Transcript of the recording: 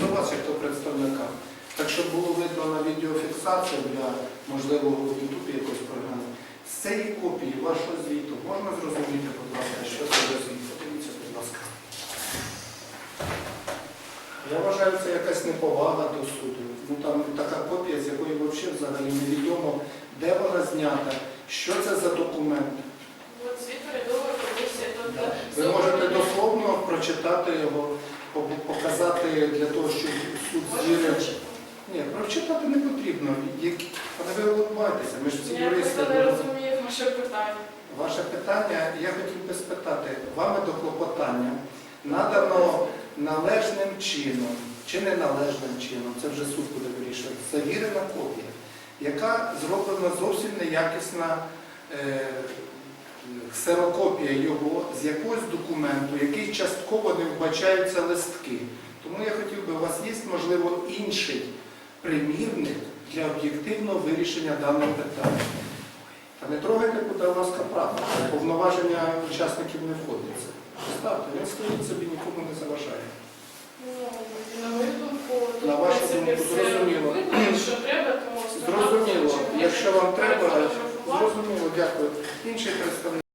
до вас, як до представника. Так, щоб було видно на відеофіксацію для можливого в Ютубі якоїсь програми. З цієї копії вашого звіту можна зрозуміти, будь ласка, що це за звіт? Подивіться, будь ласка. Я вважаю, це якась неповага до суду. Ну там така копія, з якої взагалі взагалі невідомо, де вона знята, що це за документ. От звіт урядової комісії, тобто Ви можете дословно прочитати його, по- для того, щоб суд звірив. Ні, прочитати не потрібно. Але ви улыбаєтеся, ми ж всі юристи. просто не розумію ваше питання. Ваше питання, я хотів би спитати, вами до клопотання надано належним чином чи неналежним чином, це вже суд буде вирішувати, завірена копія, яка зроблена зовсім неякісна е, ксерокопія його з якогось документу, який частково не вбачаються листки. Тому я хотів би, у вас є, можливо, інший примірник для об'єктивного вирішення даного питання. Та не трогайте, будь ласка, правда. Повноваження учасників не входиться. Ставте, він стоїть собі, нікому не заважає. Ну, на мою думку, тут, На в вашу принципі, думку, все зрозуміло. видно, треба, Зрозуміло. Якщо вам треба, зрозуміло, дякую. Інший представник.